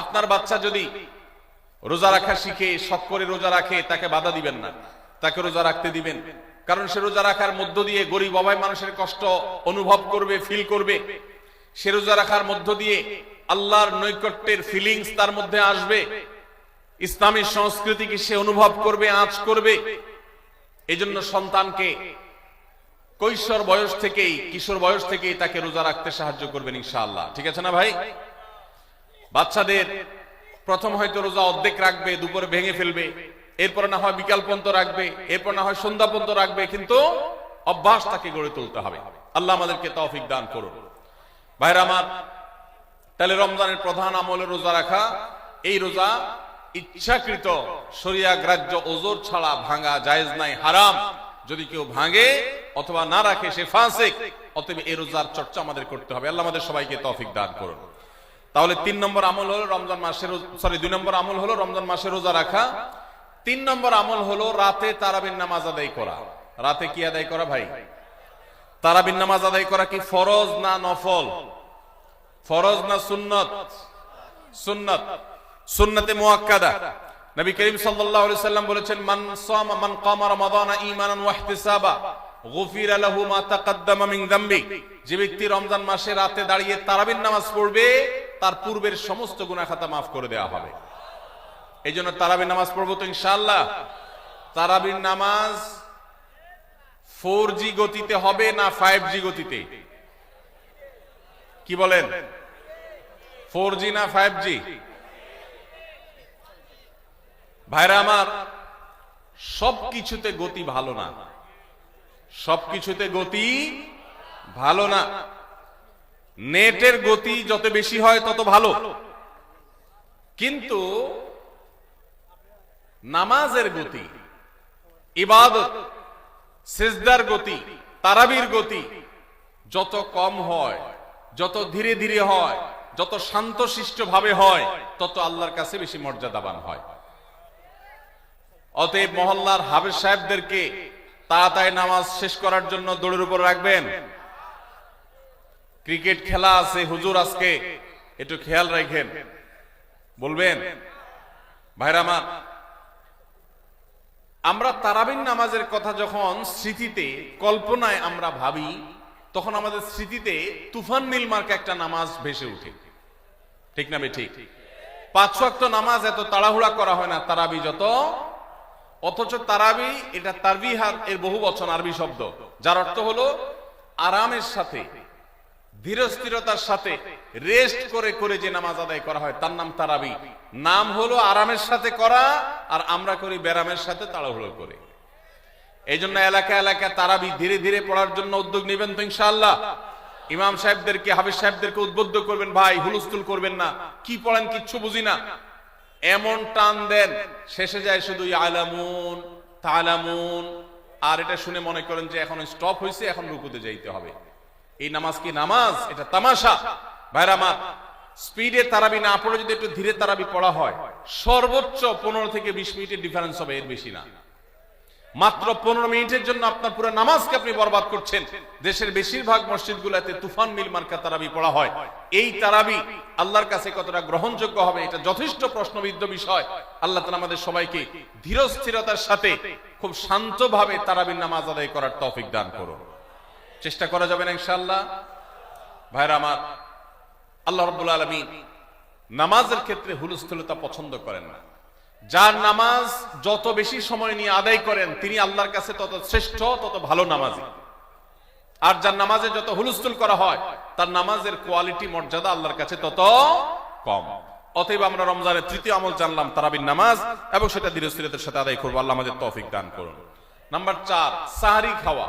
আপনার বাচ্চা যদি রোজা রাখা শিখে, শখ করে রোজা রাখে, তাকে বাধা দিবেন না। তাকে রোজা রাখতে দিবেন। কারণ সে রোজা রাখার মধ্য দিয়ে গরিব অভাব মানুষের কষ্ট অনুভব করবে ফিল করবে। সে রোজা রাখার মধ্য দিয়ে আল্লাহর নৈকট্যের ফিলিংস তার মধ্যে আসবে। ইসলামী সংস্কৃতিকে সে অনুভব করবে, আঁচ করবে। এজন্য সন্তানকে কৈশোর বয়স থেকেই, কিশোর বয়স থেকেই তাকে রোজা রাখতে সাহায্য করবেন ইনশাআল্লাহ। ঠিক আছে না ভাই? বাচ্চাদের প্রথম হয়তো রোজা অর্ধেক রাখবে, দুপুরে ভেঙে ফেলবে, এরপর না হয় বিকাল পর্যন্ত রাখবে, এরপর না হয় সন্ধ্যা পর্যন্ত রাখবে, কিন্তু অভ্যাস তাকে গড়ে তুলতে হবে। আল্লাহ আমাদেরকে তৌফিক দান করুন। ভাইরা আমার, তাহলে রমজানের প্রধান আমলে রোজা রাখা, এই রোজা ইচ্ছাকৃত শরিয়া গ্রাহ্য ওজোর ছাড়া ভাঙা জায়েজ নাই, হারাম। যদি কেউ ভাঙে অথবা না রাখে, সে ফাঁসে অতএব এই রোজার চর্চা আমাদের করতে হবে। আল্লাহ আমাদের সবাইকে তৌফিক দান করুন। তাহলে তিন নম্বর আমল হলো রমজান মাসের সরি দুই নম্বর আমল হলো রমজান মাসে রোজা রাখা। তিন নম্বর আমল হলো রাতে তারাবিন নামাজ আদায় করা। রাতে কি আদায় করা ভাই? তারাবিন নামাজ আদায় করা কি ফরজ না নফল? ফরজ না সুন্নত? সুন্নত। সুন্নতে মুআক্কাদা নবী করিম সাল্লাল্লাহু আলাইহি সাল্লাম বলেছেন, মান সামা, মান কামা রমাদান ঈমানান ওয়া ইহতিসাবা, গুফিরা লাহু মা তাকাদ্দামা মিন যামবি যে ব্যক্তি রমজান মাসে রাতে দাঁড়িয়ে তারাবির নামাজ পড়বে তার পূর্বের সমস্ত গুনাহ খাতা মাফ করে দেওয়া হবে। এই জন্য তারাবির নামাজ পড়ব তো ইনশাআল্লাহ। তারাবির নামাজ ফোর জি গতিতে হবে না ফাইভ জি গতিতে? কি বলেন? ফোর জি না ফাইভ জি ভাইরা আমার সব কিছুতে গতি ভালো না। সব কিছুতে গতি ভালো না। নেটের গতি যত বেশি হয় তত ভালো। কিন্তু নামাজের গতি, ইবাদত, সেজদার গতি, তারাবির গতি যত কম হয়, যত ধীরে ধীরে হয়, যত শান্তশিষ্ট ভাবে হয়, তত আল্লাহর কাছে বেশি মর্যাদাবান হয়। অতএব মহল্লার হাফেজ সাহেবদেরকে তাড়াতাড়ি নামাজ শেষ করার জন্য দৌড়ের উপর রাখবেন। ক্রিকেট খেলা আছে, হুজুর আজকে। একটু খেয়াল রাখেন। বলবেন, ভাইরা আমার তারাবিন নামাজের কথা যখন স্মৃতিতে, কল্পনায় আমরা ভাবি, তখন আমাদের স্মৃতিতে তুফান মিল মার্কা একটা নামাজ ভেসে উঠে ঠিক না ঠিক? পাঁচ ওয়াক্ত নামাজ এত তাড়াহুড়া করা হয় না, তারাবি যত। অথচ তারাবি, এটা তারবিহার এর বহু বচন, আরবি শব্দ। যার অর্থ হলো, আরামের সাথে ধীরস্থিরতার সাথে রেস্ট করে করে যে নামাজ আদায় করা হয়, তার নাম তারাবি। নাম হলো আরামের সাথে করা আর আমরা করি ব্যারামের সাথে তাড়াহুড়ো করে। এই জন্য এলাকা এলাকা তারাবি ধীরে ধীরে পড়ার জন্য উদ্যোগ নেবেন তো ইনশাআল্লাহ। ইমাম সাহেবদেরকে হাফিজ সাহেবদেরকে উদ্বুদ্ধ করবেন, ভাই, হুলস্থুল করবেন না। কি পড়েন কিচ্ছু বুঝি না। এমন টান দেন, শেষে যায় শুধু আলামুন তালামুন। আর এটা শুনে মনে করেন যে এখন স্টপ হয়েছে এখন রুকুতে যাইতে হবে। এই নামাজ কি নামাজ? এটা তামাশা। ভাইরা আমার, স্পিডে তারাবি না পড়ে যদি একটু ধীরে তারাবি পড়া হয়, সর্বোচ্চ পনেরো থেকে বিশ মিনিটের ডিফারেন্স হবে, এর বেশি না। মাত্র পনেরো মিনিটের জন্য আপনার পুরো নামাজকে আপনি বরবাদ করছেন। দেশের বেশিরভাগ মসজিদ গুলাতে তুফান মিল মার্কা তারাবি পড়া হয়। এই তারাবি আল্লাহর কাছে কতটা গ্রহণযোগ্য হবে, এটা যথেষ্ট প্রশ্নবিদ্ধ বিষয়। আল্লাহ তালা আমাদের সবাইকে ধীরস্থিরতার সাথে, খুব শান্তভাবে তারাবির নামাজ আদায় করার তৌফিক দান করুন। চেষ্টা করা যাবে না ইনশাআল্লাহ। ভাইরা আমার, আল্লাহ রব্বুল আলমী নামাজের ক্ষেত্রে হুলস্থুলতা পছন্দ করেন না। যার নামাজ যত বেশি সময় নিয়ে আদায় করেন, তিনি আল্লাহর কাছে তত শ্রেষ্ঠ, তত ভালো নামাজি। আর যার নামাজে যত হুলস্থুল করা হয়, তার নামাজের কোয়ালিটি, মর্যাদা আল্লাহর কাছে তত কম। অতএব আমরা রমজানের তৃতীয় আমল জানলাম, তারাবির নামাজ, এবং সেটা ধীরস্থিরতার সাথে আদায় করব। আল্লাহ আমাদের তৌফিক দান করুন। নাম্বার চার, সাহারি খাওয়া।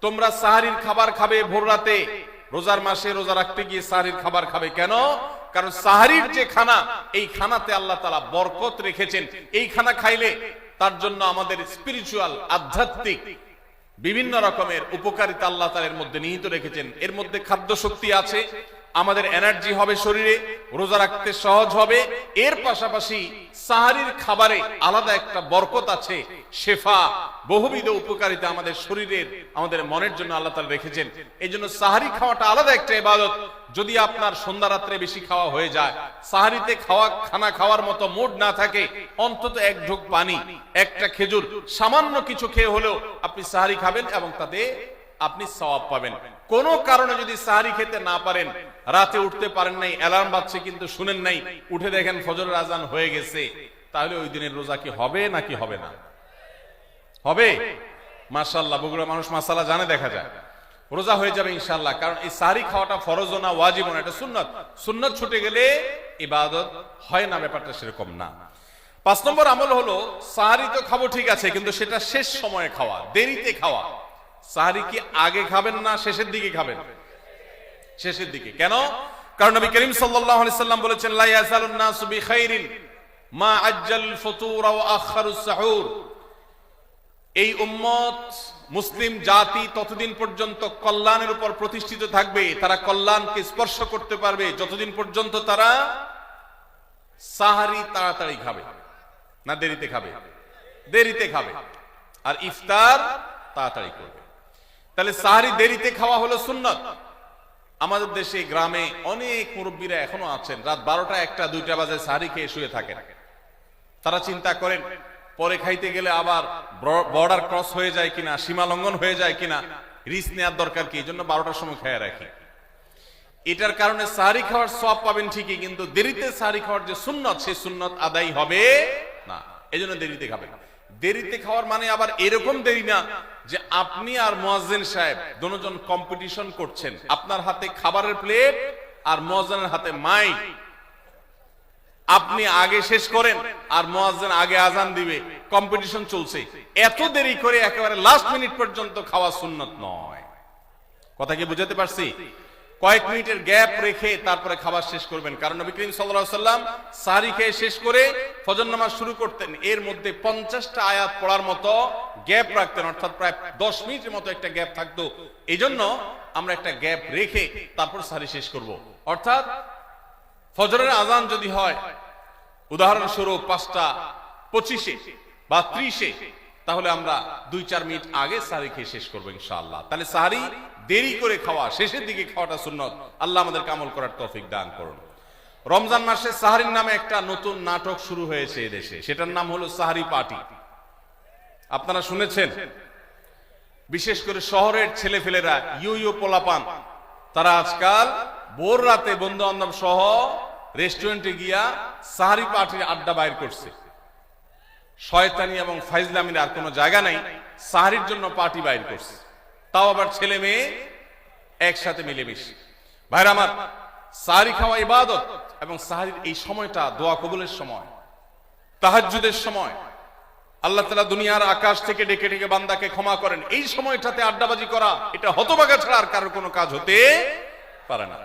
তোমরা সাহারির খাবার খাবে ভোর রাতে। রোজার মাসে রোজা রাখতে গিয়ে সাহারির খাবার খাবে কেন? কারণ সাহারির যে খানা, এই খানাতে আল্লাহ তালা বরকত রেখেছেন। এই খানা খাইলে তার জন্য আমাদের স্পিরিচুয়াল আধ্যাত্মিক, বিভিন্ন রকমের উপকারিতা আল্লাহ তালের মধ্যে নিহিত রেখেছেন। এর মধ্যে খাদ্য শক্তি আছে। আমাদের এনার্জি হবে শরীরে, রোজা রাখতে সহজ হবে। এর পাশাপাশি সাহারির খাবারে আলাদা একটা বরকত আছে, শেফা। বহুবিধ উপকারিতা আমাদের শরীরের, আমাদের মনের জন্য আল্লাহ তালা রেখেছেন। এই জন্য সাহারি খাওয়াটা আলাদা একটা ইবাদত। যদি আপনার সন্ধ্যা রাত্রে বেশি খাওয়া হয়ে যায়, সাহারিতে খাওয়া, খানা খাওয়ার মতো মুড না থাকে, অন্তত এক ঢোক পানি, একটা খেজুর, সামান্য কিছু খেয়ে হলেও আপনি সাহারি খাবেন এবং তাতে আপনি সওয়াব পাবেন। কোনো কারণে যদি সাহারি খেতে না পারেন রাতে উঠতে পারেন নাই, অ্যালার্ম বাজছে কিন্তু শুনেন নাই। উঠে দেখেন ফজরের আজান হয়ে গেছে। তাহলে ওই দিনের রোজা কি হবে নাকি হবে না? হবে? মাশাল্লাহ বগুড়া মানুষ মাসালা জানে, দেখা যায় রোজা হয়ে যাবে ইনশাল্লাহ কারণ এই সাহারি খাওয়াটা ফরজ না ওয়াজিব না, এটা সুন্নত। সুন্নত ছুটে গেলে ইবাদত হয় না, ব্যাপারটা সেরকম না। পাঁচ নম্বর আমল হলো সাহারি তো খাব ঠিক আছে, কিন্তু সেটা শেষ সময়ে খাওয়া, দেরিতে খাওয়া। সাহারি কি আগে খাবেন না শেষের দিকে খাবেন? শেষের দিকে। কেন? কারণ নবী করিম সাল্লাম বলেছেন মা সাহুর। এই উম্মত মুসলিম জাতি ততদিন পর্যন্ত কল্যাণের উপর প্রতিষ্ঠিত থাকবে। তারা কল্যাণকে স্পর্শ করতে পারবে। যতদিন পর্যন্ত তারা সাহারি তাড়াতাড়ি খাবে, না দেরিতে খাবে দেরিতে খাবে, আর ইফতার তাড়াতাড়ি করবে। তাহলে সাহারি দেরিতে খাওয়া হলো সুন্নত। আমাদের দেশে গ্রামে অনেক মুরব্বীরা এখনও আছেন। রাত বারোটা একটা, দুইটা বাজে সাহারি খেয়ে শুয়ে থাকেন। তারা চিন্তা করেন, পরে খাইতে গেলে আবার বর্ডার ক্রস হয়ে যায় কিনা, সীমা লঙ্ঘন হয়ে যায় কিনা রিস্ক নেওয়ার দরকার কি? এই জন্য বারোটার সময় খেয়ে রাখি। এটার কারণে সাহারি খাওয়ার সব পাবেন ঠিকই, কিন্তু দেরিতে সাহারি খাওয়ার যে সুন্নত, সে সুন্নত আদায় হবে না। এই জন্য দেরিতে খাবেন। দেরিতে খাওয়ার মানে আবার এরকম দেরি না যে আপনি আর মোয়াজিন সাহেব দুজন কম্পিটিশন করছেন। আপনার হাতে খাবারের প্লেট আর মোয়াজিনের হাতে মাইক আপনি আগে শেষ করেন আর মোয়াজ্জেন আগে আজান দিবে। কম্পিটিশন চলছে। এত দেরি করে একেবারে লাস্ট মিনিট পর্যন্ত খাওয়া সুন্নত নয়। কথা কি বুঝাতে পারছি? কয়েক মিনিটের গ্যাপ রেখে তারপরে খাবার শেষ করবেন। কারণ নবী করিম সাল্লাল্লাহু সাল্লাম সাহারি খেয়ে শেষ করে ফজর নামাজ শুরু করতেন। এর মধ্যে পঞ্চাশটা আয়াত পড়ার মতো গ্যাপ রাখতেন, অর্থাৎ প্রায় দশ মিনিটের মতো একটা গ্যাপ থাকতো। এই আমরা একটা গ্যাপ রেখে তারপর সাহারি শেষ করব। অর্থাৎ ফজরের আজান যদি হয়, উদাহরণস্বরূপ পাঁচটা পঁচিশে বা ত্রিশে, তাহলে আমরা দুই চার মিনিট আগে সাহারি খেয়ে শেষ করব ইনশাআল্লাহ। তাহলে সাহারি দেরি করে খাওয়া, শেষের দিকে খাওয়াটা সুন্নত। আল্লাহ আমাদের কামল করার তৌফিক দান করুন। রমজান মাসে সাহারির নামে একটা নতুন নাটক শুরু হয়েছে এদেশে সেটার নাম হলো সাহারি পার্টি। আপনারা শুনেছেন? বিশেষ করে শহরের ছেলেফেলেরা ইউ ইউ পোলাপান, তারা আজকাল ভোর রাতে বন্ধু বান্ধব সহ রেস্টুরেন্টে গিয়া সাহারি পার্টির আড্ডা বাইর করছে। শয়তানি এবং ফাইজলামির আর কোনো জায়গা নাই। সাহারির জন্য পার্টি বাইর করছে। তাও আবার ছেলে মেয়ে একসাথে মিলেমিশে। ভাইর আমার, সাহারি খাওয়া ইবাদত এবং সাহারির এই সময়টা দোয়া কবুলের সময় তাহাজুদের সময়। আল্লাহ তালা দুনিয়ার আকাশ থেকে ডেকে ডেকে বান্দাকে ক্ষমা করেন। এই সময়টাতে আড্ডাবাজি করা, এটা হতবাগা ছাড়া আর কারোর কোনো কাজ হতে পারে না।